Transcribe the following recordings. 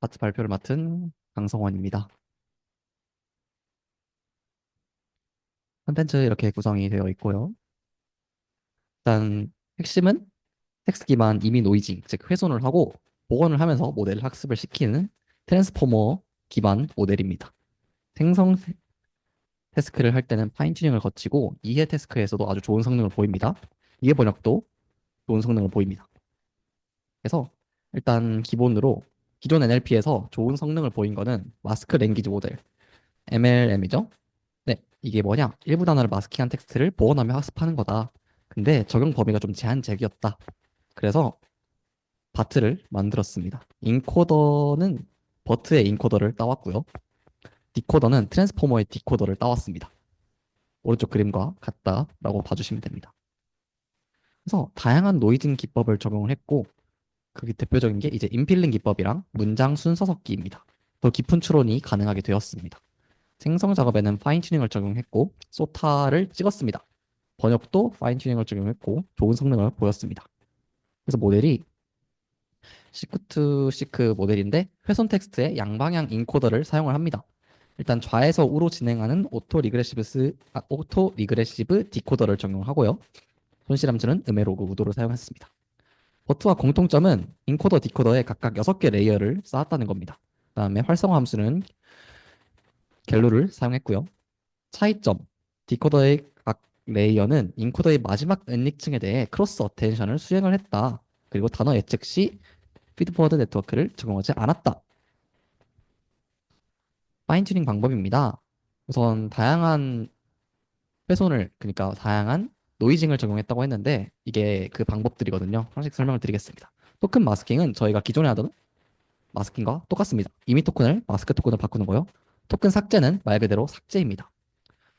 파트 발표를 맡은 강성원입니다. 컨텐츠 이렇게 구성이 되어 있고요. 일단 핵심은 텍스트 기반 이미 노이징, 즉 훼손을 하고 복원을 하면서 모델 학습을 시키는 트랜스포머 기반 모델입니다. 생성 태스크를 할 때는 파인 튜닝을 거치고 이해 태스크에서도 아주 좋은 성능을 보입니다. 이해 번역도 좋은 성능을 보입니다. 그래서 일단 기본으로 기존 NLP에서 좋은 성능을 보인 거는 마스크 랭귀지 모델 MLM이죠. 네, 이게 뭐냐? 일부 단어를 마스킹한 텍스트를 보완하며 학습하는 거다. 근데 적용 범위가 좀 제한적이었다. 그래서 바트를 만들었습니다. 인코더는 버트의 인코더를 따왔고요. 디코더는 트랜스포머의 디코더를 따왔습니다. 오른쪽 그림과 같다라고 봐주시면 됩니다. 그래서 다양한 노이징 기법을 적용을 했고 그게 대표적인 게 이제 인필링 기법이랑 문장 순서 섞기입니다. 더 깊은 추론이 가능하게 되었습니다. 생성 작업에는 파인 튜닝을 적용했고 소타를 찍었습니다. 번역도 파인 튜닝을 적용했고 좋은 성능을 보였습니다. 그래서 모델이 시크2 시크 모델인데 훼손 텍스트의 양방향 인코더를 사용을 합니다. 일단 좌에서 우로 진행하는 오토 리그레시브 아, 오토 리그레시브 디코더를 적용하고요. 손실 함수는 음의 로그 우도를 사용했습니다. 버트와 공통점은 인코더 디코더에 각각 6개 레이어를 쌓았다는 겁니다. 그 다음에 활성화 함수는 갤로를 사용했고요. 차이점 디코더의 각 레이어는 인코더의 마지막 엔닉층에 대해 크로스 어텐션을 수행을 했다. 그리고 단어 예측 시 피드포워드 네트워크를 적용하지 않았다. 파인튜닝 방법입니다. 우선 다양한 훼손을 그러니까 다양한 노이징을 적용했다고 했는데 이게 그 방법들이거든요. 하나씩 설명을 드리겠습니다. 토큰 마스킹은 저희가 기존에 하던 마스킹과 똑같습니다. 이미 토큰을 마스크 토큰으로 바꾸는 거요. 토큰 삭제는 말 그대로 삭제입니다.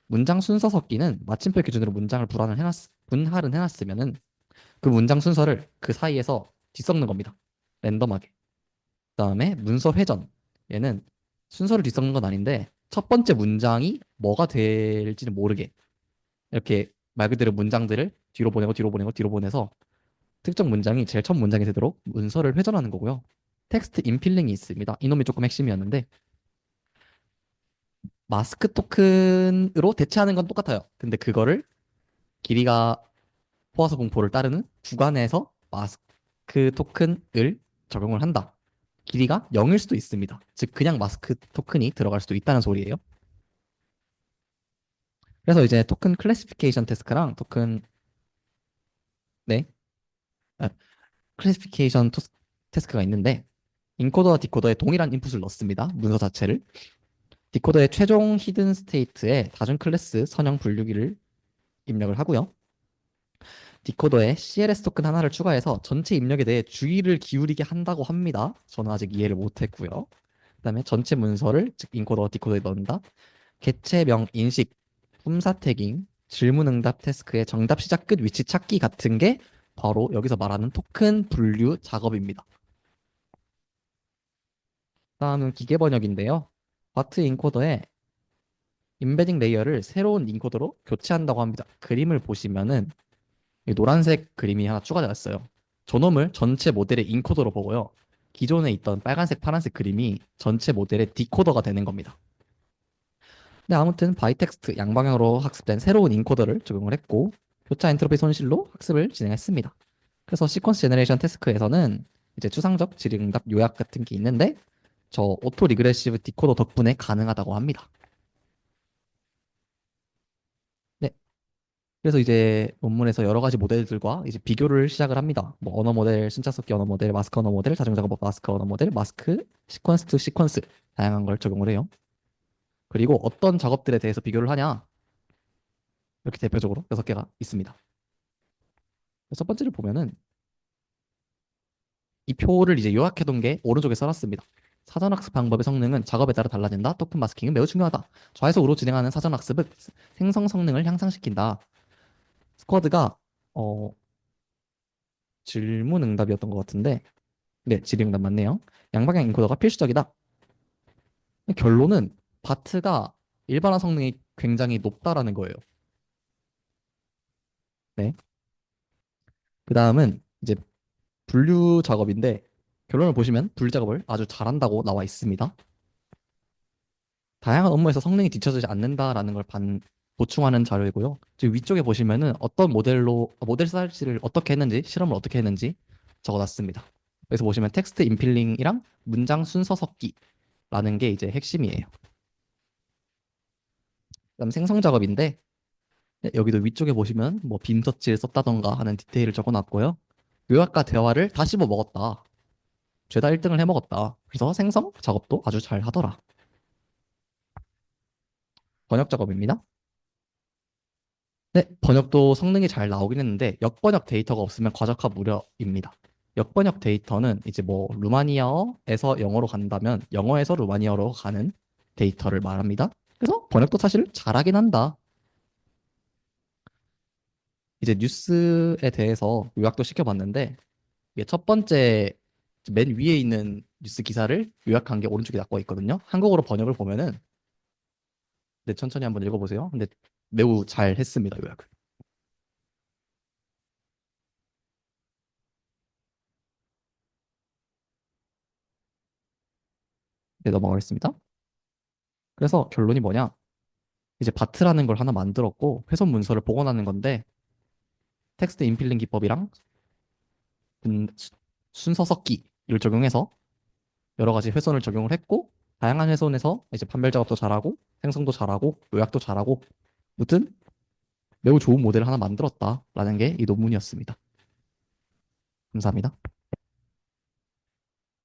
문장 순서 섞기는 마침표 기준으로 문장을 불안을 해놨, 분할은 해놨으면은 그 문장 순서를 그 사이에서 뒤섞는 겁니다. 랜덤하게. 그 다음에 문서 회전. 얘는 순서를 뒤섞는 건 아닌데 첫 번째 문장이 뭐가 될지는 모르게 이렇게 말 그대로 문장들을 뒤로 보내고 뒤로 보내고 뒤로 보내서 특정 문장이 제일 첫 문장이 되도록 문서를 회전하는 거고요. 텍스트 인필링이 있습니다. 이놈이 조금 핵심이었는데 마스크 토큰으로 대체하는 건 똑같아요. 근데 그거를 길이가 포화서 공포를 따르는 구간에서 마스크 토큰을 적용을 한다. 길이가 0일 수도 있습니다. 즉 그냥 마스크 토큰이 들어갈 수도 있다는 소리예요. 그래서 이제 토큰 클래시피케이션 태스크랑 토큰 네 아, 클래시피케이션 태스크가 있는데 인코더와 디코더에 동일한 인풋을 넣습니다. 문서 자체를 디코더의 최종 히든 스테이트에 다중 클래스 선형 분류기를 입력을 하고요. 디코더에 CLS 토큰 하나를 추가해서 전체 입력에 대해 주의를 기울이게 한다고 합니다. 저는 아직 이해를 못했고요. 그 다음에 전체 문서를 즉 인코더 디코더에 넣는다. 개체명 인식 품사 태깅 질문 응답 태스크의 정답 시작 끝 위치 찾기 같은 게 바로 여기서 말하는 토큰 분류 작업입니다. 다음은 기계 번역인데요. 바트 인코더에 임베딩 레이어를 새로운 인코더로 교체한다고 합니다. 그림을 보시면은 노란색 그림이 하나 추가되었어요. 저놈을 전체 모델의 인코더로 보고요. 기존에 있던 빨간색, 파란색 그림이 전체 모델의 디코더가 되는 겁니다. 네, 아무튼 바이텍스트 양방향으로 학습된 새로운 인코더를 적용을 했고 교차 엔트로피 손실로 학습을 진행했습니다. 그래서 시퀀스 제너레이션 태스크에서는 이제 추상적 질의응답 요약 같은 게 있는데 저 오토 리그레시브 디코더 덕분에 가능하다고 합니다. 네. 그래서 이제 논문에서 여러 가지 모델들과 이제 비교를 시작을 합니다. 뭐 언어 모델, 순차 섞기 언어 모델, 마스크 언어 모델, 자동작업 마스크 언어 모델, 마스크, 시퀀스 투 시퀀스 다양한 걸 적용을 해요. 그리고 어떤 작업들에 대해서 비교를 하냐? 이렇게 대표적으로 여섯 개가 있습니다. 첫 번째를 보면은 이 표를 이제 요약해둔 게 오른쪽에 써놨습니다. 사전학습 방법의 성능은 작업에 따라 달라진다. 토큰 마스킹은 매우 중요하다. 좌에서 우로 진행하는 사전학습은 생성 성능을 향상시킨다. 스쿼드가 어, 질문 응답이었던 것 같은데 네, 질의 응답 맞네요. 양방향 인코더가 필수적이다. 결론은 바트가 일반화 성능이 굉장히 높다라는 거예요. 네. 그 다음은 이제 분류 작업인데 결론을 보시면 분리 작업을 아주 잘한다고 나와 있습니다. 다양한 업무에서 성능이 뒤처지지 않는다라는 걸 반, 보충하는 자료이고요. 지금 위쪽에 보시면은 어떤 모델로 모델 사이즈를 어떻게 했는지 실험을 어떻게 했는지 적어놨습니다. 여기서 보시면 텍스트 인필링이랑 문장 순서 섞기라는 게 이제 핵심이에요. 그다음 생성 작업인데 네, 여기도 위쪽에 보시면 뭐 빔터치를 썼다던가 하는 디테일을 적어놨고요. 요약과 대화를 다 씹어 먹었다. 죄다 1등을 해 먹었다. 그래서 생성 작업도 아주 잘 하더라. 번역 작업입니다. 네, 번역도 성능이 잘 나오긴 했는데 역번역 데이터가 없으면 과적화 무료입니다. 역번역 데이터는 이제 뭐 루마니아어에서 영어로 간다면 영어에서 루마니아어로 가는 데이터를 말합니다. 그래서 번역도 사실 잘하긴 한다. 이제 뉴스에 대해서 요약도 시켜봤는데 이게 첫 번째 맨 위에 있는 뉴스 기사를 요약한 게 오른쪽에 나와 있거든요. 한국어로 번역을 보면은 네, 천천히 한번 읽어보세요. 근데 매우 잘 했습니다, 요약을. 네, 넘어가겠습니다. 그래서 결론이 뭐냐? 이제 바트라는 걸 하나 만들었고 훼손 문서를 복원하는 건데 텍스트 인필링 기법이랑 순서 섞기를 적용해서 여러 가지 훼손을 적용을 했고 다양한 훼손에서 이제 판별 작업도 잘하고 생성도 잘하고 요약도 잘하고 무튼 매우 좋은 모델을 하나 만들었다라는 게 이 논문이었습니다. 감사합니다.